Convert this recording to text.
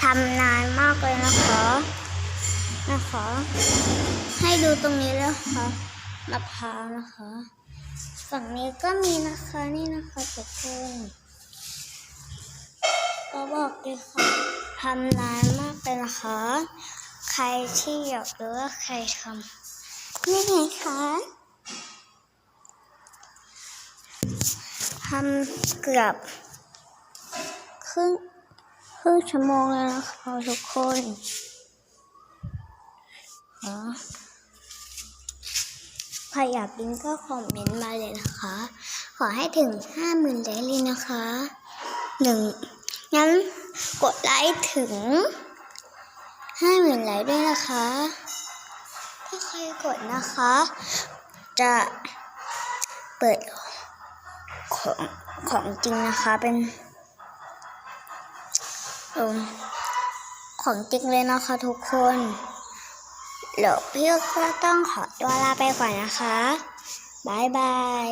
ทำนานมากเลยนะคะนะคะให้ดูตรงนี้เลยค่ะมะพร้าวนะคะ ฝั่งนี้ก็มีนะคะนี่นะคะทุกคนก็บอกเลยค่ะทำนานมากเลยนะคะ ใครที่อยากรู้ว่าใครทำนี่ไงคะทำเกือบครึ่ง ครึ่งชั่วโมงแล้วนะคะทุกคนค่ะใครอยากลิงก์ก็คอมเมนต์มาเลยนะคะ ขอให้ถึงห้าหมื่นไลค์เลยนะคะหนึ่งงั้นกดไลค์ถึงห้าหมื่นไลค์ด้วยนะคะ ถ้าใครกดนะคะ จะเปิดของของจริงนะคะเป็น เอิ่มของจริงเลยนะคะทุกคนเดี๋ยวพี่ก็ต้องขอตัวลาไปก่อนนะคะบายบาย